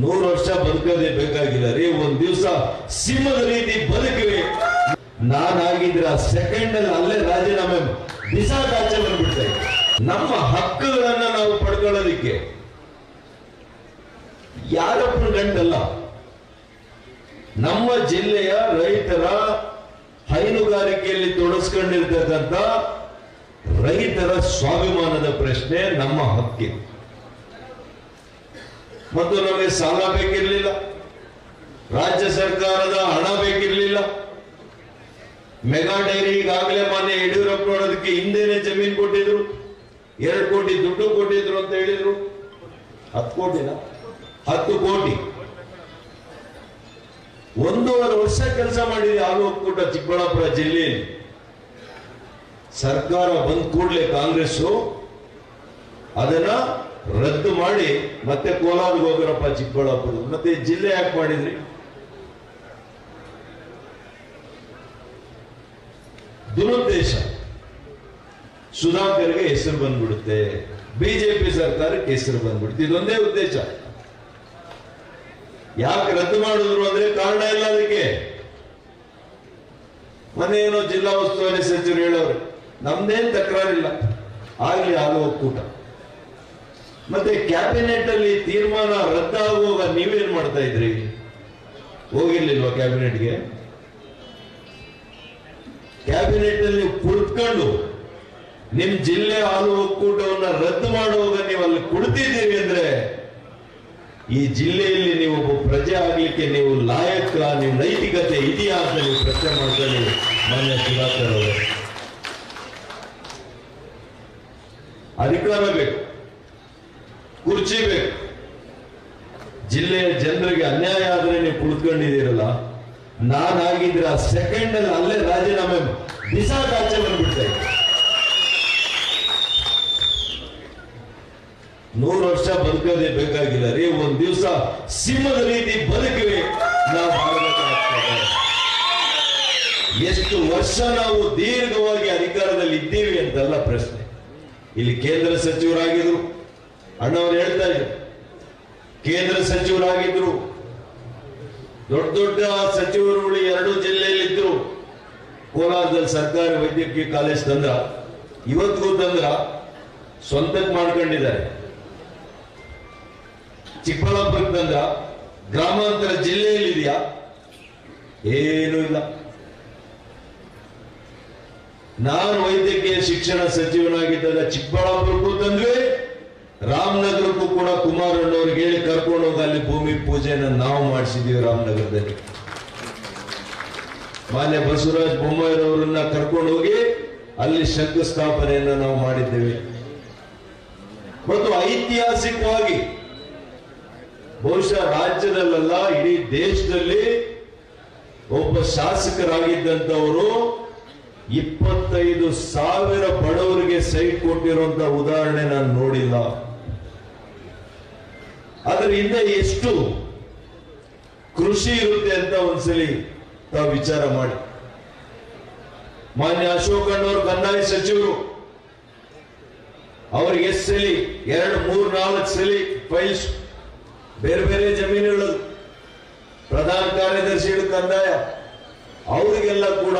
ನೂರು ವರ್ಷ ಬದುಕೋದೇ ಬೇಕಾಗಿಲ್ಲ ರೀ. ಒಂದ್ ದಿವಸ ಸಿಂಹದ ರೀತಿ ಬದುಕಿವಿ ನಾನಾಗಿದ್ರೆ ಸೆಕೆಂಡ್ ಅಲ್ಲಿ ಅಲ್ಲೇ ರಾಜೀನಾಮೆ ಬಿಸಾಕಾಚೆ ಬಂದ್ಬಿಡ್ತಾ ಇದ್ದೆ. ನಮ್ಮ ಹಕ್ಕುಗಳನ್ನ ನಾವು ಪಡ್ಕೊಳ್ಳೋದಿಕ್ಕೆ ಯಾರೊಬ್ಬರು ಗಂಟಲ್ಲ? ನಮ್ಮ ಜಿಲ್ಲೆಯ ರೈತರ ಹೈನುಗಾರಿಕೆಯಲ್ಲಿ ತೊಡಸ್ಕೊಂಡಿರ್ತಕ್ಕಂಥ ರೈತರ ಸ್ವಾಭಿಮಾನದ ಪ್ರಶ್ನೆ ನಮ್ಮ ಹಕ್ಕಿದೆ. ಮತ್ತು ನಮಗೆ ಸಾಲ ಬೇಕಿರಲಿಲ್ಲ. ರಾಜ್ಯ ಸರ್ಕಾರದ ಹಣ ಬೇಕಿರಲಿಲ್ಲ. ಮೆಗಾ ಡೈರಿ ಈಗಾಗಲೇ ಮಾನ್ಯ ಯಡಿಯೂರಪ್ಪ ನೋಡೋದಕ್ಕೆ ಹಿಂದೆನೆ ಜಮೀನ್ ಕೊಟ್ಟಿದ್ರು. ಎರಡು ಕೋಟಿ ದುಡ್ಡು ಕೊಟ್ಟಿದ್ರು ಅಂತ ಹೇಳಿದ್ರು. ಹತ್ತು ಕೋಟಿನ? ಹತ್ತು ಕೋಟಿ. ಒಂದೂವರೆ ವರ್ಷ ಕೆಲಸ ಮಾಡಿದೆ ಹಾಲು ಒಕ್ಕೂಟ ಚಿಕ್ಕಬಳ್ಳಾಪುರ ಜಿಲ್ಲೆಯಲ್ಲಿ. ಸರ್ಕಾರ ಬಂದ್ ಕೂಡಲೇ ಕಾಂಗ್ರೆಸ್ ಅದನ್ನ ರದ್ದು ಮಾಡಿ ಮತ್ತೆ ಕೋಲಾರ್ಗೆ ಹೋಗ್ರಪ್ಪ ಚಿಕ್ಕಬಳ್ಳಾಪುರ. ಮತ್ತೆ ಜಿಲ್ಲೆ ಯಾಕೆ ಮಾಡಿದ್ರಿ? ದುರುದ್ದೇಶ. ಸುಧಾಕರ್ಗೆ ಹೆಸರು ಬಂದ್ಬಿಡುತ್ತೆ. ಬಿಜೆಪಿ ಸರ್ಕಾರಕ್ಕೆ ಹೆಸರು ಬಂದ್ಬಿಡುತ್ತೆ. ಇದೊಂದೇ ಉದ್ದೇಶ. ಯಾಕೆ ರದ್ದು ಮಾಡಿದ್ರು ಅಂದ್ರೆ ಕಾರಣ ಇಲ್ಲ ಅದಕ್ಕೆ. ಮನೇನೋ ಜಿಲ್ಲಾ ಉಸ್ತುವಾರಿ ಸಚಿವರು ಹೇಳೋರು, ನಮ್ದೇನ್ ತಕರಾರಿಲ್ಲ. ಆಗ್ಲಿ ಹಾಲು ಒಕ್ಕೂಟ. ಮತ್ತೆ ಕ್ಯಾಬಿನೆಟ್ ಅಲ್ಲಿ ತೀರ್ಮಾನ ರದ್ದಾಗುವಾಗ ನೀವೇನ್ ಮಾಡ್ತಾ ಇದ್ರಿ? ಹೋಗಿರ್ಲಿಲ್ವಾ ಕ್ಯಾಬಿನೆಟ್ಗೆ ಕ್ಯಾಬಿನೆಟ್ ಅಲ್ಲಿ ಕುಳಿತುಕೊಂಡು ನಿಮ್ ಜಿಲ್ಲೆ ಹಾಲು ಒಕ್ಕೂಟವನ್ನ ರದ್ದು ಮಾಡುವಾಗ ನೀವು ಅಲ್ಲಿ ಕುಳಿತಿದ್ದೀರಿ ಅಂದ್ರೆ ಈ ಜಿಲ್ಲೆಯಲ್ಲಿ ನೀವು ಒಬ್ಬ ಪ್ರಜೆ ಆಗ್ಲಿಕ್ಕೆ ನೀವು ಲಾಯಕ, ನೀವು ನೈತಿಕತೆ ಅಂತ ನೀವು ಪ್ರಶ್ನೆ ಮಾಡ್ಕೊಳ್ಳಿ ಮಾನ್ಯ ಸುಧಾಕರ್ ಅವರು. ಅಧಿಕಾರ ಬೇಕು. ಕುರ್ಚಿ ಬೇಕು. ಜಿಲ್ಲೆಯ ಜನರಿಗೆ ಅನ್ಯಾಯ ಆದ್ರೆ ನೀವು ಕುಳಿತುಕೊಂಡಿದ್ದೀರಲ್ಲ ನಾನಾಗಿದ್ರೆ ಆ ಸೆಕೆಂಡ್ ಅಲ್ಲಿ ಅಲ್ಲೇ ರಾಜೀನಾಮೆ ಬಿಸಾಕಾಚೆ ಬಂದ್ಬಿಡ್ತೇನೆ ನೂರು ವರ್ಷ ಬದುಕೋದೇ ಬೇಕಾಗಿಲ್ಲ ರೀ, ಒಂದ್ ದಿವಸ ಸಿಂಹದ ರೀತಿ ಬದುಕಿವಿ ನಾವು. ಎಷ್ಟು ವರ್ಷ ನಾವು ದೀರ್ಘವಾಗಿ ಅಧಿಕಾರದಲ್ಲಿ ಇದ್ದೀವಿ ಅಂತಲ್ಲ ಪ್ರಶ್ನೆ. ಇಲ್ಲಿ ಕೇಂದ್ರ ಸಚಿವರಾಗಿದ್ರು ಅಣ್ಣವ್ರು ಹೇಳ್ತಾ ಇದ್ರು, ಕೇಂದ್ರ ಸಚಿವರಾಗಿದ್ರು, ದೊಡ್ಡ ದೊಡ್ಡ ಸಚಿವರುಗಳು ಎರಡು ಜಿಲ್ಲೆಯಲ್ಲಿದ್ರು. ಕೋಲಾರದಲ್ಲಿ ಸರ್ಕಾರಿ ವೈದ್ಯಕೀಯ ಕಾಲೇಜ್ ತಂದ್ರ, ಇವತ್ತಿಗೂ ತಂದ್ರ ಸ್ವಂತಕ್ಕೆ ಮಾಡ್ಕೊಂಡಿದ್ದಾರೆ. ಚಿಕ್ಕಬಳ್ಳಾಪುರಕ್ಕೆ ತಂದ್ರ, ಗ್ರಾಮಾಂತರ ಜಿಲ್ಲೆಯಲ್ಲಿ ಇದೆಯಾ ಏನೂ ಇಲ್ಲ. ನಾನು ವೈದ್ಯಕೀಯ ಶಿಕ್ಷಣ ಸಚಿವನಾಗಿದ್ದಾಗ ಚಿಕ್ಕಬಳ್ಳಾಪುರಕ್ಕೂ ತಂದ್ವಿ ರಾಮನಗರಕ್ಕೂ ಕೂಡ ಕುಮಾರಣ್ಣವ್ರಿಗೆ ಹೇಳಿ ಕರ್ಕೊಂಡು ಹೋಗಿ ಅಲ್ಲಿ ಭೂಮಿ ಪೂಜೆನ ನಾವು ಮಾಡಿಸಿದೀವಿ ರಾಮನಗರದಲ್ಲಿ. ಮಾನ್ಯ ಬಸವರಾಜ್ ಬೊಮ್ಮಾಯಿರವರನ್ನ ಕರ್ಕೊಂಡು ಹೋಗಿ ಅಲ್ಲಿ ಶಂಕುಸ್ಥಾಪನೆಯನ್ನ ನಾವು ಮಾಡಿದ್ದೇವೆ. ಮತ್ತು ಐತಿಹಾಸಿಕವಾಗಿ ಬಹುಶಃ ರಾಜ್ಯದಲ್ಲ ಇಡೀ ದೇಶದಲ್ಲಿ ಒಬ್ಬ ಶಾಸಕರಾಗಿದ್ದಂಥವರು ಇಪ್ಪತ್ತೈದು ಸಾವಿರ ಬಡವರಿಗೆ ಸೈಟ್ ಕೊಟ್ಟಿರುವಂತ ಉದಾಹರಣೆ ನಾನು ನೋಡಿಲ್ಲ. ಅದರ ಹಿಂದೆ ಎಷ್ಟು ಕೃಷಿ ಇರುತ್ತೆ ಅಂತ ಒಂದ್ಸಲಿ ತಾವು ವಿಚಾರ ಮಾಡಿ. ಮಾನ್ಯ ಅಶೋಕ್ ಅಣ್ಣವರು, ಕಂದಾಯ ಸಚಿವರು, ಅವ್ರಿಗೆ ಎಷ್ಟು ಸಲಿ ಎರಡು, ಮೂರು, ನಾಲ್ಕು ಸಲಿ ಫೈಲ್ಸ್ ಬೇರೆ ಬೇರೆ ಜಮೀನುಗಳು ಪ್ರಧಾನ ಕಾರ್ಯದರ್ಶಿಗಳು ಕಂದಾಯ, ಅವರಿಗೆಲ್ಲ ಕೂಡ